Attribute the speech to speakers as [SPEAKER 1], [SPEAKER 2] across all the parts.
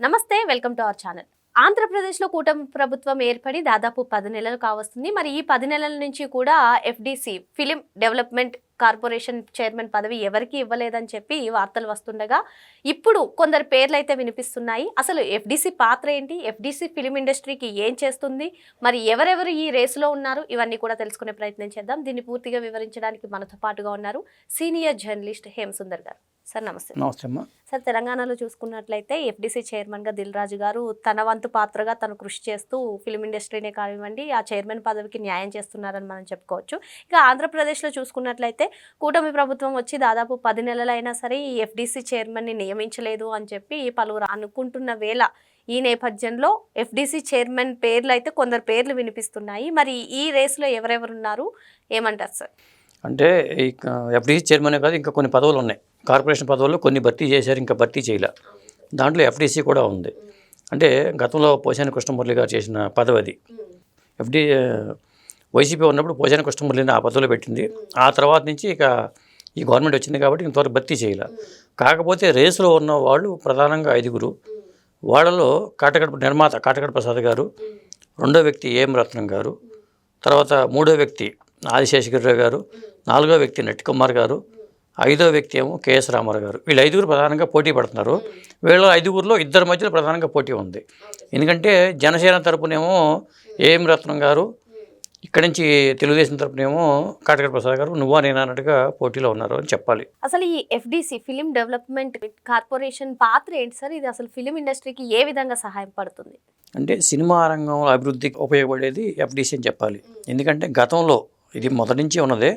[SPEAKER 1] నమస్తే welcome to our channel. ఆంధ్రప్రదేశ్లో కూటమి ప్రభుత్వం ఏర్పడి దాదాపు పది నెలలు కావస్తుంది. మరి ఈ పది నెలల నుంచి కూడా FDC film development corporation chairman పదవి ఎవరికి ఇవ్వలేదని చెప్పి వార్తలు వస్తుండగా ఇప్పుడు కొందరు పేర్లు అయితే వినిపిస్తున్నాయి. అసలు ఎఫ్డిసి పాత్ర ఏంటి? ఎఫ్డిసి ఫిలిం ఇండస్ట్రీకి ఏం చేస్తుంది? మరి ఎవరెవరు ఈ రేసులో ఉన్నారు? ఇవన్నీ కూడా తెలుసుకునే ప్రయత్నం చేద్దాం. దీన్ని పూర్తిగా వివరించడానికి మనతో పాటుగా ఉన్నారు సీనియర్ జర్నలిస్ట్ హేమసుందర్ గారు. సార్ నమస్తే.
[SPEAKER 2] నమస్తే
[SPEAKER 1] సార్ తెలంగాణలో చూసుకున్నట్లయితే ఎఫ్డీసీ చైర్మన్గా దిల్ రాజు గారు తన వంతు పాత్రగా తను కృషి చేస్తూ ఫిలిం ఇండస్ట్రీనే కానివ్వండి ఆ చైర్మన్ పదవికి న్యాయం చేస్తున్నారని మనం చెప్పుకోవచ్చు. ఇక ఆంధ్రప్రదేశ్లో చూసుకున్నట్లయితే కూటమి ప్రభుత్వం వచ్చి దాదాపు పది నెలలైనా సరే ఈ ఎఫ్డీసీ చైర్మన్ని నియమించలేదు అని చెప్పి పలువురు అనుకుంటున్న వేళ ఈ నేపథ్యంలో ఎఫ్డీసీ చైర్మన్ పేర్లు అయితే కొందరు పేర్లు వినిపిస్తున్నాయి. మరి ఈ రేసులో ఎవరెవరు ఉన్నారు? ఏమంటారు సార్?
[SPEAKER 2] అంటే ఈ ఎఫ్డీసీ చైర్మన్ కాదు ఇంకా కొన్ని పదవులు ఉన్నాయి. కార్పొరేషన్ పదవుల్లో కొన్ని భర్తీ చేశారు ఇంకా భర్తీ చేయలే. దాంట్లో ఎఫ్డీసీ కూడా ఉంది. అంటే గతంలో పోసాని కృష్ణమురళి గారు చేసిన పదవి అది ఎఫ్డి వైసీపీ ఉన్నప్పుడు పోసాని కృష్ణమురళిని ఆ పదవిలో పెట్టింది. ఆ తర్వాత నుంచి ఇక ఈ గవర్నమెంట్ వచ్చింది కాబట్టి ఇంతవరకు భర్తీ చేయలే. కాకపోతే రేసులో ఉన్న వాళ్ళు ప్రధానంగా ఐదుగురు. వాళ్ళలో కాటగడ నిర్మాత కాటగడ ప్రసాద్ గారు రెండో వ్యక్తి ఏం రత్నం గారు తర్వాత మూడో వ్యక్తి ఆదిశేషగిరిరావు గారు నాలుగో వ్యక్తి నట్టికుమార్ గారు ఐదో వ్యక్తి ఏమో కేఎస్ రామారావు గారు. వీళ్ళు ఐదుగురు ప్రధానంగా పోటీ పడుతున్నారు. వీళ్ళ ఐదుగురిలో ఇద్దరి మధ్యలో ప్రధానంగా పోటీ ఉంది. ఎందుకంటే జనసేన తరపునేమో ఏఎం రత్నం గారు ఇక్కడి నుంచి తెలుగుదేశం తరపునేమో కాటగడ ప్రసాద్ గారు నువ్వా నేనా అన్నట్టుగా పోటీలో ఉన్నారు అని చెప్పాలి.
[SPEAKER 1] అసలు ఈ ఎఫ్డిసి ఫిలిం డెవలప్మెంట్ కార్పొరేషన్ పాత్ర ఏంటి సార్? ఇది అసలు ఫిలిం ఇండస్ట్రీకి ఏ విధంగా సహాయం పడుతుంది?
[SPEAKER 2] అంటే సినిమా రంగంలో అభివృద్ధికి ఉపయోగపడేది ఎఫ్డీసీ అని చెప్పాలి. ఎందుకంటే గతంలో ఇది మొదటి నుంచి ఉన్నదే.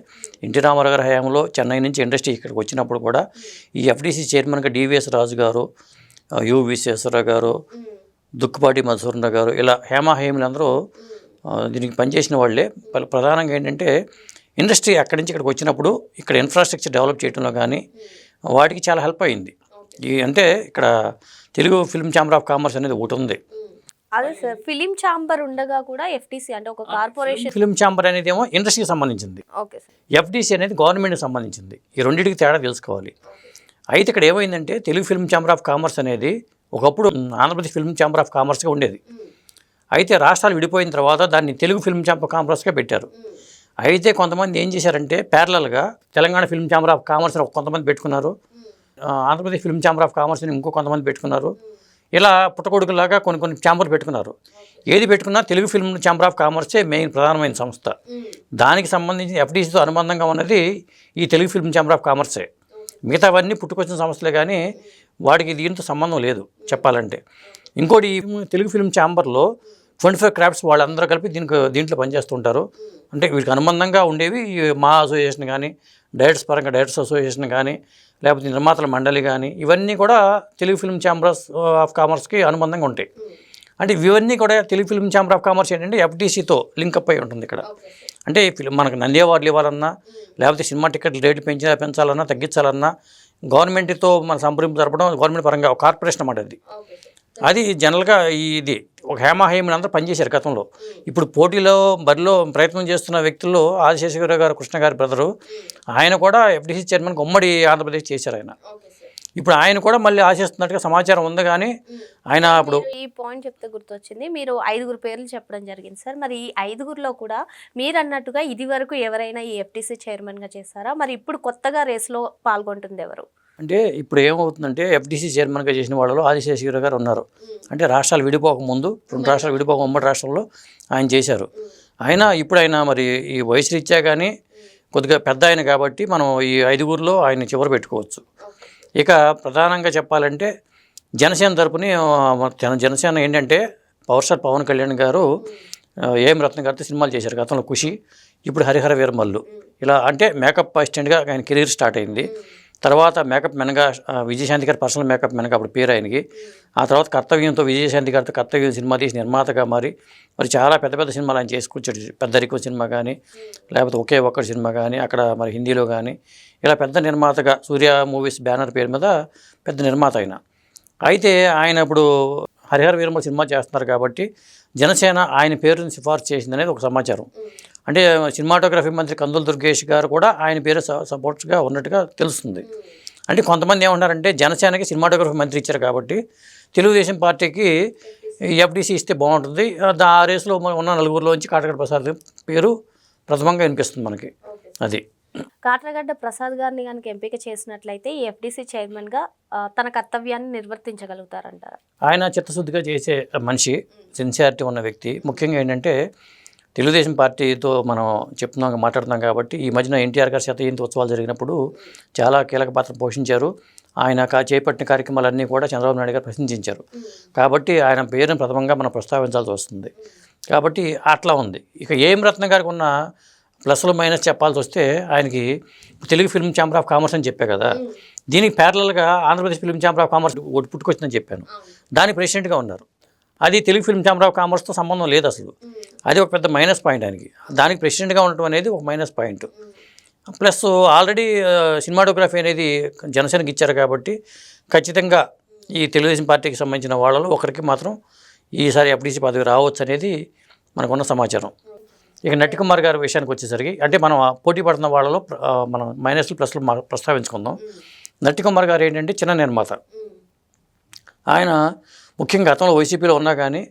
[SPEAKER 2] ఎన్టీ రామారావు గారి హయాంలో చెన్నై నుంచి ఇండస్ట్రీ ఇక్కడికి వచ్చినప్పుడు కూడా ఈ ఎఫ్డీసీ చైర్మన్గా డివిఎస్ రాజు గారు యు విశ్వేశ్వరరావు గారు దుక్కుపాటి మధుసూరరావు గారు ఇలా హేమా హేములందరూ ఆ, దీనికి పనిచేసిన వాళ్ళే. ప్ర- ప్రధానంగా ఏంటంటే ఇండస్ట్రీ అక్కడి నుంచి ఇక్కడికి వచ్చినప్పుడు ఇక్కడ ఇన్ఫ్రాస్ట్రక్చర్ డెవలప్ చేయడంలో కానీ వాటికి చాలా హెల్ప్ అయింది. ఈ అంటే ఇక్కడ Telugu film chamber of commerce అనేది ఒకటి ఉంది.
[SPEAKER 1] అదే సార్ ఫిలిం ఛాంబర్ ఉండగా కూడా ఎఫ్డిసి అంటే ఒక కార్పొరేషన్
[SPEAKER 2] ఫిల్మ్ ఛాంబర్ అనేది ఏమో ఇండస్ట్రీకి సంబంధించింది.
[SPEAKER 1] Okay sir.
[SPEAKER 2] ఎఫ్డీసీ అనేది గవర్నమెంట్కి సంబంధించింది. ఈ రెండింటికి తేడా తెలుసుకోవాలి. అయితే ఇక్కడ ఏమైందంటే Telugu film chamber of commerce అనేది ఒకప్పుడు ఆంధ్రప్రదేశ్ ఫిల్మ్ ఛాంబర్ ఆఫ్ కామర్స్గా ఉండేది. అయితే రాష్ట్రాలు విడిపోయిన తర్వాత దాన్ని తెలుగు ఫిల్మ్ ఛాంబర్ ఆఫ్ కామర్స్గా పెట్టారు. అయితే కొంతమంది ఏం చేశారంటే ప్యారలల్గా Telangana film chamber of commerce కొంతమంది పెట్టుకున్నారు. Andhra Pradesh film chamber of commerce అని ఇంకో కొంతమంది పెట్టుకున్నారు. ఇలా పుట్టకొడుకులాగా కొన్ని కొన్ని ఛాంబర్ పెట్టుకున్నారు. ఏది పెట్టుకున్నా తెలుగు ఫిల్మ్ ఛాంబర్ ఆఫ్ కామర్సే మెయిన్ ప్రధానమైన సంస్థ. దానికి సంబంధించి ఎఫ్డీసీతో అనుబంధంగా ఉన్నది ఈ తెలుగు ఫిల్మ్ ఛాంబర్ ఆఫ్ కామర్సే. మిగతావన్నీ పుట్టుకొచ్చిన సంస్థలే కానీ వాడికి దీంతో సంబంధం లేదు చెప్పాలంటే. ఇంకోటి తెలుగు ఫిల్మ్ ఛాంబర్లో ట్వంటీ ఫైవ్ క్రాఫ్ట్స్ వాళ్ళందరూ కలిపి దీనికి దీంట్లో పనిచేస్తుంటారు. అంటే వీటికి అనుబంధంగా ఉండేవి మా అసోసియేషన్ కానీ డైరెక్టర్స్ పరంగా డైరెక్టర్స్ అసోసియేషన్ కానీ లేకపోతే నిర్మాతల మండలి కానీ ఇవన్నీ కూడా తెలుగు ఫిల్మ్ ఛాంబర్స్ ఆఫ్ కామర్స్కి అనుబంధంగా ఉంటాయి. అంటే ఇవన్నీ కూడా Telugu film chamber of commerce ఏంటంటే ఎఫ్టీసీతో లింకప్ అయి ఉంటుంది ఇక్కడ. అంటే మనకు నంది అవార్డులు ఇవ్వాలన్నా లేకపోతే సినిమా టికెట్ రేటు పెంచినా పెంచాలన్నా తగ్గించాలన్నా గవర్నమెంట్తో మన సంప్రదింపు జరపడం గవర్నమెంట్ పరంగా ఒక కార్పొరేషన్ అన్నమాట అది. అది జనరల్గా ఇది ఒక హేమాహేమిని అందరూ పనిచేశారు గతంలో. ఇప్పుడు పోటీలో బరిలో ప్రయత్నం చేస్తున్న వ్యక్తుల్లో ఆదిశేషగిరి గారు కృష్ణ గారి బ్రదరు ఆయన కూడా ఎఫ్డీసీ చైర్మన్కి ఉమ్మడి ఆంధ్రప్రదేశ్ చేశారు ఆయన. ఇప్పుడు ఆయన కూడా మళ్ళీ ఆశిస్తున్నట్టుగా సమాచారం ఉంది కానీ ఆయన అప్పుడు
[SPEAKER 1] ఈ పాయింట్ చెప్తే గుర్తొచ్చింది. మీరు ఐదుగురు పేర్లు చెప్పడం జరిగింది సార్. మరి ఈ ఐదుగురిలో కూడా మీరు అన్నట్టుగా ఇది వరకు ఎవరైనా ఈ ఎఫ్టీసీ చైర్మన్గా చేస్తారా మరి ఇప్పుడు కొత్తగా రేస్లో పాల్గొంటుంది ఎవరు?
[SPEAKER 2] అంటే ఇప్పుడు ఏమవుతుందంటే ఎఫ్డీసీ చైర్మన్గా చేసిన వాళ్ళలో ఆదిశేషగిరి గారు ఉన్నారు. అంటే రాష్ట్రాలు విడిపోక ముందు రెండు రాష్ట్రాలు విడిపోక ఉమ్మడి రాష్ట్రంలో ఆయన చేశారు. ఆయన ఇప్పుడు ఆయన మరి ఈ వయసు రీత్యా కానీ కొద్దిగా పెద్ద ఆయన కాబట్టి మనం ఈ ఐదుగురిలో ఆయన చివరి పెట్టుకోవచ్చు. ఇక ప్రధానంగా చెప్పాలంటే జనసేన తరపుని జన జనసేన ఏంటంటే పవర్ స్టార్ పవన్ కళ్యాణ్ గారు ఏం రత్న గారితో సినిమాలు చేశారు గతంలో ఖుషి ఇప్పుడు హరిహర వీరమల్లు. ఇలా అంటే మేకప్ అసిస్టెంట్గా ఆయన కెరీర్ స్టార్ట్ అయింది. తర్వాత మేకప్ మెనగా విజయశాంతి గారి పర్సనల్ మేకప్ మెనగా అప్పుడు పేరు ఆయనకి. ఆ తర్వాత కర్తవ్యంతో విజయశాంతి గారితో కర్తవ్యం సినిమా తీసి నిర్మాతగా మారి మరి చాలా పెద్ద పెద్ద సినిమాలు ఆయన చేసుకొచ్చాడు. పెద్దరికో సినిమా కానీ లేకపోతే ఒకే ఒక్కడి సినిమా కానీ అక్కడ మరి హిందీలో కానీ ఇలా పెద్ద నిర్మాతగా సూర్య మూవీస్ బ్యానర్ పేరు మీద పెద్ద నిర్మాత ఆయన. అయితే ఆయన ఇప్పుడు హరిహర వీరమ్మ సినిమా చేస్తున్నారు కాబట్టి జనసేన ఆయన పేరుని సిఫార్సు చేసింది అనేది ఒక సమాచారం. అంటే సినిమాటోగ్రఫీ మంత్రి కందుల దుర్గేష్ గారు కూడా ఆయన పేరు స- సపోర్ట్గా ఉన్నట్టుగా తెలుస్తుంది. అంటే కొంతమంది ఏమంటారంటే జనసేనకి సినిమాటోగ్రఫీ మంత్రి ఇచ్చారు కాబట్టి తెలుగుదేశం పార్టీకి ఎఫ్డీసీ ఇస్తే బాగుంటుంది. ఆ రేసులో ఉన్న నలుగురిలోంచి కాటగడ ప్రసాద్ పేరు ప్రథమంగా వినిపిస్తుంది మనకి. అది.
[SPEAKER 1] కాట్రగడ్డ ప్రసాద్ గారిని కనుక ఎంపిక చేసినట్లయితే ఈ ఎఫ్డీసీ చైర్మన్గా తన కర్తవ్యాన్ని నిర్వర్తించగలుగుతారంటారా?
[SPEAKER 2] ఆయన చిత్తశుద్ధిగా చేసే మనిషి సిన్సియారిటీ ఉన్న వ్యక్తి. ముఖ్యంగా ఏంటంటే తెలుగుదేశం పార్టీతో మనం చెప్తున్నాం మాట్లాడుతున్నాం కాబట్టి ఈ మధ్యన ఎన్టీఆర్ గారి శతజయంతి ఉత్సవాలు జరిగినప్పుడు చాలా కీలక పాత్ర పోషించారు. ఆయన కా చేపట్టిన కార్యక్రమాలన్నీ కూడా చంద్రబాబు నాయుడు గారు ప్రశంసించారు. కాబట్టి ఆయన పేరుని ప్రథమంగా మనం ప్రస్తావించాల్సి వస్తుంది. కాబట్టి అట్లా ఉంది. ఇక ఏం రత్న గారికి ఉన్న ప్లస్లు మైనస్ చెప్పాల్సి వస్తే ఆయనకి Telugu film chamber of commerce అని చెప్పా కదా. దీనికి ప్యారలల్గా Andhra Pradesh film chamber of commerce ఒకటి పుట్టుకొచ్చిందని చెప్పాను. దాని ప్రెసిడెంట్గా ఉన్నారు. అది తెలుగు ఫిల్మ్ ఛాంబర్ ఆఫ్ కామర్స్తో సంబంధం లేదు అసలు. అది ఒక పెద్ద మైనస్ పాయింట్ ఆయనకి. దానికి ప్రెసిడెంట్గా ఉండటం అనేది ఒక minus point. Plus already cinematography అనేది జనసేనకి ఇచ్చారు కాబట్టి ఖచ్చితంగా ఈ తెలుగుదేశం పార్టీకి సంబంధించిన వాళ్ళలో ఒకరికి మాత్రం ఈసారి ఎఫ్డీసీ పదవి రావచ్చు అనేది మనకున్న సమాచారం. ఇక నటి కుమార్ గారి విషయానికి వచ్చేసరికి అంటే మనం పోటీ పడుతున్న వాళ్ళలో మనం మైనస్లు ప్లస్లు ప్రస్తావించుకుందాం. నటి కుమార్ గారు ఏంటంటే చిన్న నిర్మాత. ఆయన ముఖ్యంగా గతంలో వైసీపీలో ఉన్నా కానీ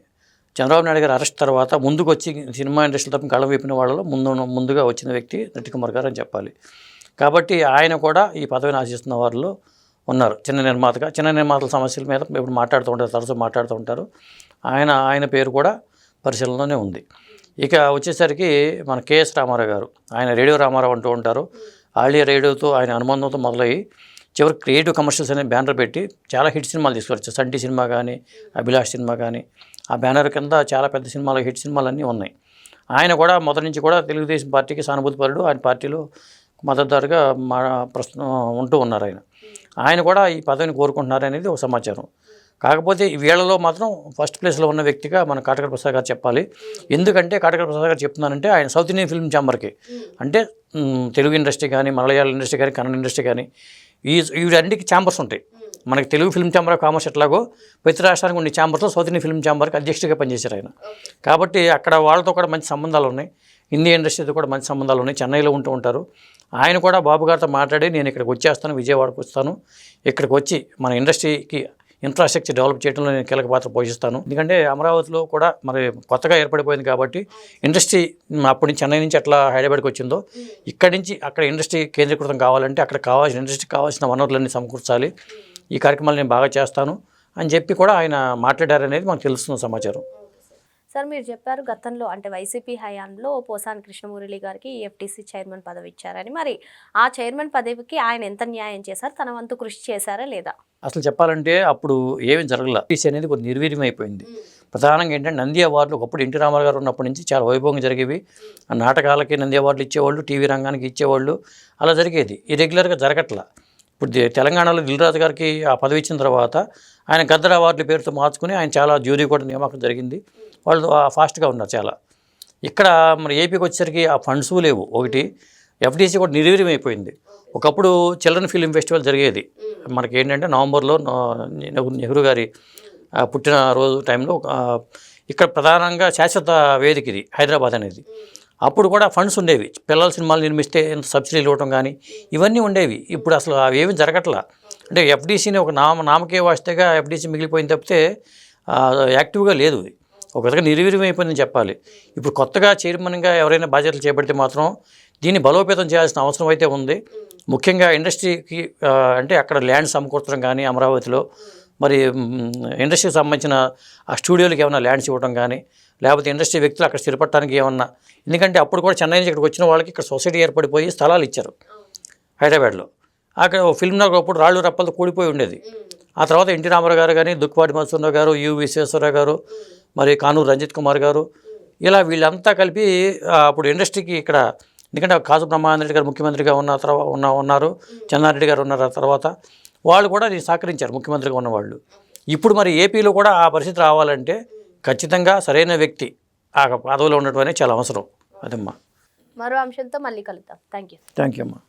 [SPEAKER 2] చంద్రబాబు నాయుడు గారు అరెస్ట్ తర్వాత ముందుకు వచ్చి సినిమా ఇండస్ట్రీ తప్ప కళ వేపిన వాళ్ళలో ముందు ముందుగా వచ్చిన వ్యక్తి నటికుమార్ గారు అని చెప్పాలి. కాబట్టి ఆయన కూడా ఈ పదవిని ఆశిస్తున్న వారిలో ఉన్నారు. చిన్న నిర్మాతగా చిన్న నిర్మాతల సమస్యల మీద ఇప్పుడు మాట్లాడుతూ ఉంటారు తరచూ మాట్లాడుతూ ఉంటారు. ఆయన ఆయన పేరు కూడా పరిశీలనలోనే ఉంది. ఇక వచ్చేసరికి మన కేఎస్ రామారావు గారు. ఆయన రేడియో రామారావు అంటూ ఉంటారు. ఆళ్ళీ రేడియోతో ఆయన అనుబంధంతో మొదలయ్యి చివరి క్రియేటివ్ కమర్షియల్స్ అనే బ్యానర్ పెట్టి చాలా హిట్ సినిమాలు తీసుకొచ్చు సంటి సినిమా కానీ అభిలాష్ సినిమా కానీ. ఆ బ్యానర్ కింద చాలా పెద్ద సినిమాలు హిట్ సినిమాలు అన్నీ ఉన్నాయి. ఆయన కూడా మొదటి నుంచి కూడా తెలుగుదేశం పార్టీకి సానుభూతిపరుడు ఆయన పార్టీలో మద్దతుదారుగా మా ప్రస్తుతం ఉంటూ ఉన్నారు ఆయన. ఆయన కూడా ఈ పదవిని కోరుకుంటున్నారు అనేది ఒక సమాచారం. కాకపోతే ఈ వీళ్ళలో మాత్రం ఫస్ట్ ప్లేస్లో ఉన్న వ్యక్తిగా మన కాటకర ప్రసాద్ గారు చెప్పాలి. ఎందుకంటే కాటకర ప్రసాద్ గారు చెప్తున్నానంటే ఆయన సౌత్ ఇండియన్ ఫిల్మ్ ఛాంబర్కి. అంటే తెలుగు ఇండస్ట్రీ కానీ మలయాళ ఇండస్ట్రీ కానీ కన్నడ ఇండస్ట్రీ కానీ ఈ వీటన్నిటికీ ఛాంబర్స్ ఉంటాయి. మనకి Telugu film chamber of commerce ఎట్లాగో ప్రతి రాష్ట్రానికి ఉండే ఛాంబర్స్లో సౌత్ ఇండియన్ ఫిల్మ్ ఛాంబర్కి అధ్యక్షుడిగా పనిచేశారు ఆయన. కాబట్టి అక్కడ వాళ్ళతో కూడా మంచి సంబంధాలు ఉన్నాయి. హిందీ ఇండస్ట్రీతో కూడా మంచి సంబంధాలు ఉన్నాయి. చెన్నైలో ఉంటూ ఉంటారు. ఆయన కూడా బాబు గారితో మాట్లాడి నేను ఇక్కడికి వచ్చేస్తాను విజయవాడకు వస్తాను. ఇక్కడికి వచ్చి మన ఇండస్ట్రీకి ఇన్ఫ్రాస్ట్రక్చర్ డెవలప్ చేయడంలో నేను కీలక పాత్ర పోషిస్తాను. ఎందుకంటే అమరావతిలో కూడా మరి కొత్తగా ఏర్పడిపోయింది కాబట్టి ఇండస్ట్రీ అప్పటి నుంచి చెన్నై నుంచి ఎట్లా హైదరాబాద్కి వచ్చిందో ఇక్కడి నుంచి అక్కడ ఇండస్ట్రీ కేంద్రీకృతం కావాలంటే అక్కడ కావాల్సిన ఇండస్ట్రీకి కావాల్సిన వనరులన్నీ సమకూర్చాలి. ఈ కార్యక్రమాలు నేను బాగా చేస్తాను అని చెప్పి కూడా ఆయన మాట్లాడారనేది మనకు తెలుస్తున్న సమాచారం.
[SPEAKER 1] సార్ మీరు చెప్పారు గతంలో అంటే వైసీపీ హయాంలో పోసాని కృష్ణమురళి గారికి ఎఫ్టీసీ చైర్మన్ పదవి ఇచ్చారని మరి ఆ చైర్మన్ పదవికి ఆయన ఎంత న్యాయం చేశారు? తన వంతు కృషి చేశారా లేదా?
[SPEAKER 2] అసలు చెప్పాలంటే అప్పుడు ఏమీ జరగల. టీసీ అనేది కొంచెం నిర్వీర్యం అయిపోయింది ప్రధానంగా ఏంటంటే నంది అవార్డులు ఒకప్పుడు ఎన్టీ రామారావు గారు ఉన్నప్పటి నుంచి చాలా వైభవంగా జరిగేవి. ఆ నాటకాలకి నంది అవార్డులు ఇచ్చేవాళ్ళు టీవీ రంగానికి ఇచ్చేవాళ్ళు అలా జరిగేది. ఇరెగ్యులర్గా జరగట్లా. ఇప్పుడు తెలంగాణలో దిల్రాజు గారికి ఆ పదవి ఇచ్చిన తర్వాత ఆయన గద్దర్ అవార్డుల పేరుతో మార్చుకుని ఆయన చాలా జ్యూరీ కూడా నియామకం జరిగింది. వాళ్ళు ఫాస్ట్గా ఉన్నారు చాలా. ఇక్కడ మరి ఏపీకి వచ్చేసరికి ఆ ఫండ్స్ లేవు. ఒకటి ఎఫ్డీసీ కూడా నిర్వీర్యం అయిపోయింది ఒకప్పుడు చిల్డ్రన్ ఫిలిం ఫెస్టివల్ జరిగేది. మనకి ఏంటంటే నవంబర్లో నెహ్రూ గారి పుట్టిన రోజు టైంలో ఇక్కడ ప్రధానంగా శాశ్వత వేదిక ఇది హైదరాబాద్ అనేది. అప్పుడు కూడా ఫండ్స్ ఉండేవి. పిల్లల సినిమాలు నిర్మిస్తే ఎంత సబ్సిడీలు ఇవ్వటం కానీ ఇవన్నీ ఉండేవి. ఇప్పుడు అసలు అవి ఏమీ జరగట్లా. అంటే ఎఫ్డీసీని ఒక నామ నామకే వాస్తేగా ఎఫ్డీసీ మిగిలిపోయింది తప్పితే యాక్టివ్గా లేదు. ఇది ఒక విధంగా నిర్వీర్యం అయిపోయిందని చెప్పాలి. ఇప్పుడు కొత్తగా చైర్మన్గా ఎవరైనా బాధ్యతలు చేపడితే మాత్రం దీన్ని బలోపేతం చేయాల్సిన అవసరం అయితే ఉంది. ముఖ్యంగా ఇండస్ట్రీకి అంటే అక్కడ ల్యాండ్ సమకూర్చడం కానీ అమరావతిలో మరి ఇండస్ట్రీకి సంబంధించిన ఆ స్టూడియోలకి ఏమైనా ల్యాండ్స్ ఇవ్వడం కానీ లేకపోతే ఇండస్ట్రీ వ్యక్తులు అక్కడ స్థిరపడటానికి ఏమన్నా ఎందుకంటే అప్పుడు కూడా చెన్నై నుంచి ఇక్కడికి వచ్చిన వాళ్ళకి ఇక్కడ సొసైటీ ఏర్పడిపోయి స్థలాలు ఇచ్చారు హైదరాబాద్లో. అక్కడ ఓ ఫిల్మ్ నగర్ అప్పుడు రాళ్ళు రప్పలతో కూడిపోయి ఉండేది. ఆ తర్వాత ఎన్టీ రామారావు గారు కానీ దుక్పాటి మధుసూదరావు గారు యు విశ్వేశ్వరరావు గారు మరి కానూరు రంజిత్ కుమార్ గారు. ఇలా వీళ్ళంతా కలిపి అప్పుడు ఇండస్ట్రీకి ఇక్కడ ఎందుకంటే కాసు బ్రహ్మానంద గారు ముఖ్యమంత్రిగా ఉన్న తర్వాత ఉన్న ఉన్నారు. చెన్నారెడ్డి గారు ఉన్నారు ఆ తర్వాత. వాళ్ళు కూడా దీన్ని సహకరించారు ముఖ్యమంత్రిగా ఉన్నవాళ్ళు. ఇప్పుడు మరి ఏపీలో కూడా ఆ పరిస్థితి రావాలంటే ఖచ్చితంగా సరైన వ్యక్తి ఆ పదవిలో ఉండటం అనేది చాలా అవసరం. అదమ్మా.
[SPEAKER 1] మరో అంశంతో మళ్ళీ కలుద్దాం. థ్యాంక్ యూ
[SPEAKER 2] థ్యాంక్ యూ అమ్మా